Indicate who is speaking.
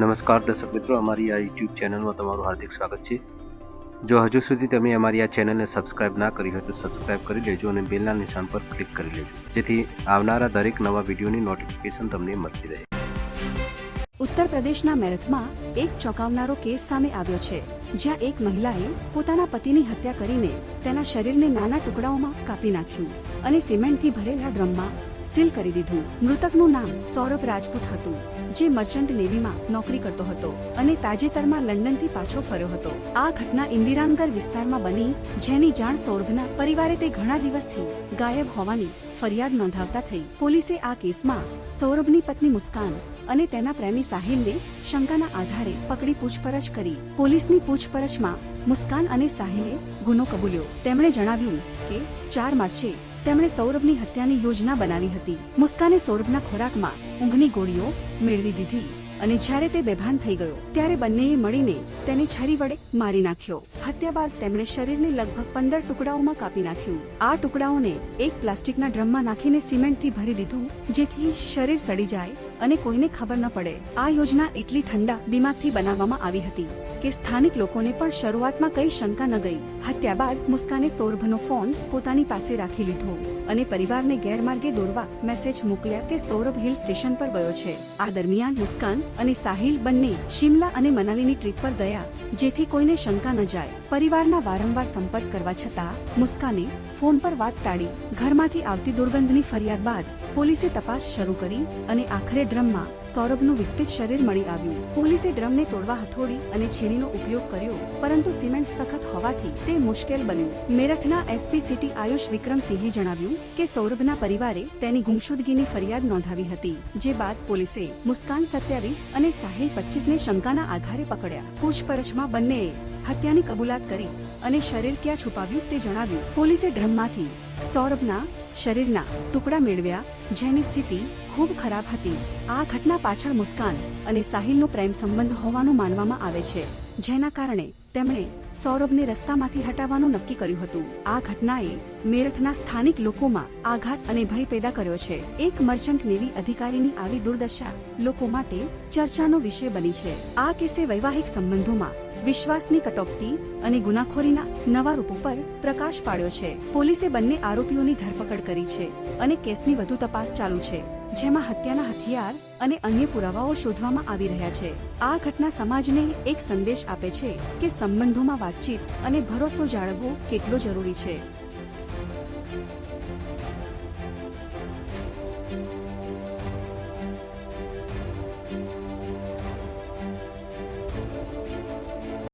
Speaker 1: નમસ્કાર દર્શક મિત્રો, અમારી આ યુટ્યુબ ચેનલમાં તમારું હાર્દિક સ્વાગત છે. જો હજુ સુધી તમે અમારી આ ચેનલને સબસ્ક્રાઇબ ના કરી હોય તો સબસ્ક્રાઇબ કરી લેજો અને બેલના નિશાન પર ક્લિક કરી લેજો. જેથી આવનારા દરેક નવા વિડીયોની નોટિફિકેશન તમને મળતી રહે.
Speaker 2: ઉત્તર પ્રદેશના મેરઠમાં એક ચોંકાવનારો કેસ સામે આવ્યો છે, જ્યાં એક મહિલાએ પોતાના પતિની હત્યા કરીને તેના શરીરને નાના ટુકડાઓમાં કાપી નાખ્યું અને સિમેન્ટથી ભરેલા ડ્રમમાં સીલ કરી દીધું. મૃતકનું નામ સૌરભ રાજપૂત હતું, જે મર્ચન્ટ નેવીમાં નોકરી કરતો હતો અને તાજેતરમાં લંડનથી પાછો ફર્યો હતો. આ ઘટના ઇન્દિરાનગર વિસ્તારમાં બની, જેની જાણ સૌરભના પરિવારે તે ઘણા દિવસથી ગાયબ હોવાની ફરિયાદ નોંધાવતા થઈ. પોલીસે આ કેસમાં સૌરભની પત્ની મુસ્કાન અને તેના પ્રેમી સાહિલને શંકાના આધારે પકડી પૂછપરછ કરી. પોલીસની પૂછપરછમાં મુસ્કાન અને સાહિલે ગુનો કબૂલ્યો. તેમણે જણાવ્યું કે ચાર માર્ચે તેમણે સૌરભની હત્યાની યોજના બનાવી હતી. મુસ્કાને સૌરભના ખોરાકમાં ઊંઘની ગોળીઓ મેળવી દીધી અને જ્યારે તે બેભાન થઈ ગયો, ત્યારે બંનેએ મળીને તેને છરી વડે મારી નાખ્યો. હત્યા બાદ તેમણે શરીરને લગભગ પંદર ટુકડાઓમાં કાપી નાખ્યું. આ ટુકડાઓને એક પ્લાસ્ટિકના ડ્રમમાં નાખીને સિમેન્ટથી ભરી દીધું, જેથી શરીર સડી જાય અને કોઈને ખબર ન પડે. આ યોજના એટલી ઠંડા દિમાગથી બનાવવામાં આવી હતી કે સ્થાનિક લોકોને પણ શરૂઆતમાં કઈ શંકા ન ગઈ. હત્યા બાદ મુસ્કાને સૌરભનો ફોન પોતાની પાસે રાખી લીધો અને પરિવારને ગેરમાર્ગે દોરવા મેસેજ મોકલ્યા કે સૌરભ હિલ સ્ટેશન પર ગયો છે. આ દરમિયાન મુસ્કાન અને સાહિલ બંને શિમલા અને મનાલીની ટ્રીપ પર ગયા, જેથી કોઈને શંકા ન જાય. પરિવારના વારંવાર સંપર્ક કરવા છતાં, મુસ્કાને ફોન પર વાત ટાળી. ઘરમાંથી આવતી દુર્ગંધની ફરિયાદ બાદ પોલીસે તપાસ શરૂ કરી અને આખરે ડ્રમમાં સૌરભનું વિકૃત શરીર મળી આવ્યું. પોલીસે ડ્રમને તોડવા હથોડી અને છીણીનો ઉપયોગ કર્યો, પરંતુ સિમેન્ટ સખત હોવાથી તે મુશ્કેલ બન્યું. મેરઠના એસપી સિટી આયુષ વિક્રમસિંહે જણાવ્યું કે સૌરભના પરિવારે તેની ગુમશુદગીની ફરિયાદ નોંધાવી હતી, જે બાદ પોલીસે મુસ્કાન સત્યાવીસ અને સાહિલ પચીસ ને શંકાના આધારે પકડ્યા. પૂછપરછમાં બંનેએ હત્યાની કબૂલાત કરી અને શરીર ક્યાં છુપાવ્યું તે જણાવ્યું. પોલીસે ડ્રમમાંથી સૌરભના શરીરના ટુકડા મેળવ્યા, જેની સ્થિતિ ખૂબ ખરાબ હતી. આ ઘટના પાછળ મુસ્કાન અને સાહિલનો પ્રેમ સંબંધ હોવાનું માનવામાં આવે છે, જેના કારણે તેમણે સૌરભને રસ્તામાંથી હટાવવાનું નક્કી કર્યું હતું. આ ઘટનાએ મેરઠના સ્થાનિક લોકોમાં આઘાત અને ભય પેદા કર્યો છે. એક મર્ચન્ટ નેવી અધિકારીની આવી દુર્દશા લોકો માટે ચર્ચાનો વિષય બની છે. આ કેસે વૈવાહિક સંબંધોમાં વિશ્વાસની કટોકટી અને ગુનાખોરીના નવા રૂપો પર પ્રકાશ પાડ્યો છે. પોલીસે બંને આરોપીઓની ધરપકડ કરી છે અને કેસની વધુ તપાસ ચાલુ છે, જેમાં હત્યાના હથિયાર અને અન્ય પુરાવાઓ શોધવામાં આવી રહ્યા છે. આ ઘટના સમાજને એક સંદેશ આપે છે કે સંબંધોમાં વાતચીત અને ભરોસો જાળવવો કેટલો જરૂરી છે.